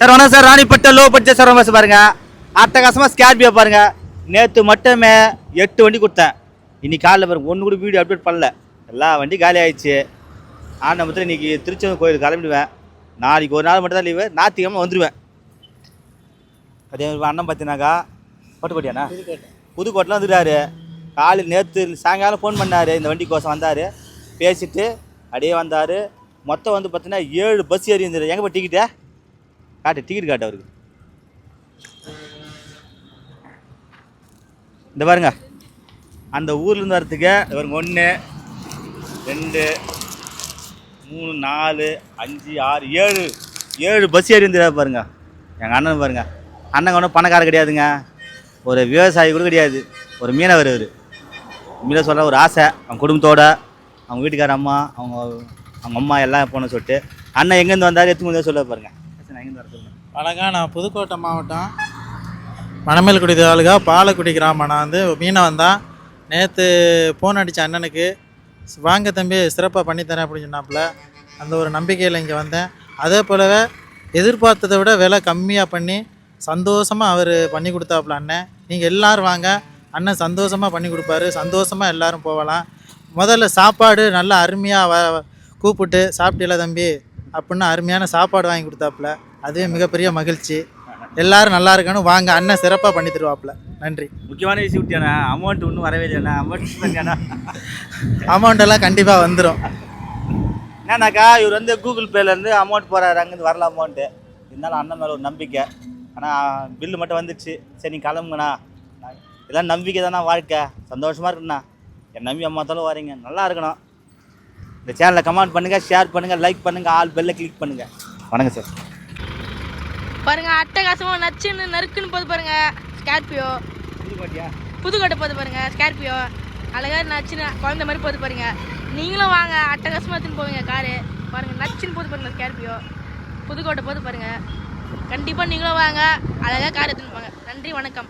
Sir வணக்கம் sir. Ranipet low budget sir bus பாருங்க. அட்டகாசமாக ஸ்கார்பியோ பாருங்க. நேற்று மட்டுமே எட்டு வண்டி கொடுத்தேன். இன்னைக்கு காலைல பாருங்க ஒன்று கூட வீடியோ அப்டேட் பண்ணல. எல்லா வண்டி காலி ஆயிடுச்சு. ஆனால் மொத்தம் இன்னைக்கு திருச்செந்தூர் கோயிலுக்கு கிளம்பிடுவேன். நாளைக்கு ஒரு நாள் மட்டும் தான் லீவு ஞாயிற்றுக்கிழமை வந்துடுவேன் அதே மாதிரி அண்ணன் பார்த்தீங்கன்னாக்கா பட்டுக்கோட்டையாண்ணா புதுக்கோட்டையில் வந்துட்டாரு. காலையில் நேற்று சாயங்காலம் ஃபோன் பண்ணார். இந்த வண்டிக்கோசம் வந்தார். பேசிட்டு அப்படியே வந்தார். மொத்தம் வந்து பார்த்தீங்கன்னா ஏழு பஸ் ஏறி இருந்தது. எங்கே போய் டிக்கெட்டு காட்டு டிக்கெட் காட்டு அவருக்கு. இந்த பாருங்க. அந்த ஊர்லேருந்து வரத்துக்கு இவருங்க ஒன்று ரெண்டு மூணு நாலு அஞ்சு ஆறு ஏழு. ஏழு பஸ் ஏறி வந்துடா பாருங்க. எங்கள் அண்ணன் பாருங்க. அண்ணன் ஒன்றும் பணக்கார கிடையாதுங்க. ஒரு விவசாயி கூட கிடையாது. ஒரு மீனவர் அவர் மீன சொல்கிற ஒரு ஆசை. அவங்க குடும்பத்தோட அவங்க வீட்டுக்கார அம்மா அவங்க அவங்க அம்மா எல்லாம் போன சொல்லிட்டு அண்ணன் எங்கேருந்து வந்தார் எத்தனை வந்து சொல்ல பாருங்க. எங்கேருந்து வர வணக்கம் நான் புதுக்கோட்டை மாவட்டம் மணமேல்குடி தாலுகா பாலக்குடி கிராமம். நான் வந்து மீனை வந்தான் நேற்று ஃபோன் அடித்த அண்ணனுக்கு வாங்க தம்பி சிறப்பாக பண்ணித்தரேன் அப்படின்னு சொன்னாப்புல. அந்த ஒரு நம்பிக்கையில் இங்கே வந்தேன். அதே போலவே எதிர்பார்த்ததை விட விலை கம்மியாக பண்ணி சந்தோஷமாக அவர் பண்ணி கொடுத்தாப்புல அண்ணன் நீங்கள் எல்லாரும் வாங்க. அண்ணன் சந்தோஷமாக பண்ணி கொடுப்பாரு. சந்தோஷமாக எல்லோரும் போகலாம். முதல்ல சாப்பாடு நல்லா அருமையாக வ கூப்பிட்டு சாப்பிட்டில தம்பி? அப்படின்னு அருமையான சாப்பாடு வாங்கி கொடுத்தாப்புல. அதுவே மிகப்பெரிய மகிழ்ச்சி. எல்லாரும் நல்லா இருக்கணும். வாங்க அண்ணன் சிறப்பாக பண்ணி தருவாப்புல. நன்றி. முக்கியமான விஷயம் விட்டியாண்ணா? அமௌண்ட் ஒன்றும் வரவே இல்லைண்ணா அமௌண்ட் அமௌண்ட் எல்லாம் கண்டிப்பாக வந்துடும் என்னன்னாக்கா இவர் வந்து கூகுள் பேலேருந்து அமௌண்ட் போகிறாரு அங்கேருந்து வரல அமௌண்ட்டு இருந்தாலும் அண்ணன் மேலே ஒரு நம்பிக்கை. ஆனால் பில்லு மட்டும் வந்துடுச்சு. சரி நீ கிளம்புங்கண்ணா. இதெல்லாம் நம்பிக்கை தானே வாழ்க்கை. சந்தோஷமாக இருக்குண்ணா. என் நம்பி அம்மாத்தாலும் வரீங்க. நல்லா இருக்கணும். இந்த சேனலை கமெண்ட் பண்ணுங்கள் ஷேர் பண்ணுங்கள் லைக் பண்ணுங்கள் ஆல் பெல்லை கிளிக் பண்ணுங்கள் வணக்கம் சார் பாருங்க அட்டகாசமா நச்சுன்னு நறுக்குன்னு போது பாருங்க ஸ்கார்பியோ புதுக்கோட்டை போது பாருங்க ஸ்கார்பியோ அழகா நச்சுன்னு குழந்த மாதிரி போது பாருங்க. நீங்களும் வாங்க அட்டகாசமா எடுத்துன்னு போவீங்க காரு. பாருங்க நச்சுன்னு போது பாருங்க ஸ்கார்பியோ புதுக்கோட்டை போது பாருங்க. கண்டிப்பா நீங்களும் வாங்க அழகா கார் எடுத்துன்னு போங்க. நன்றி வணக்கம்.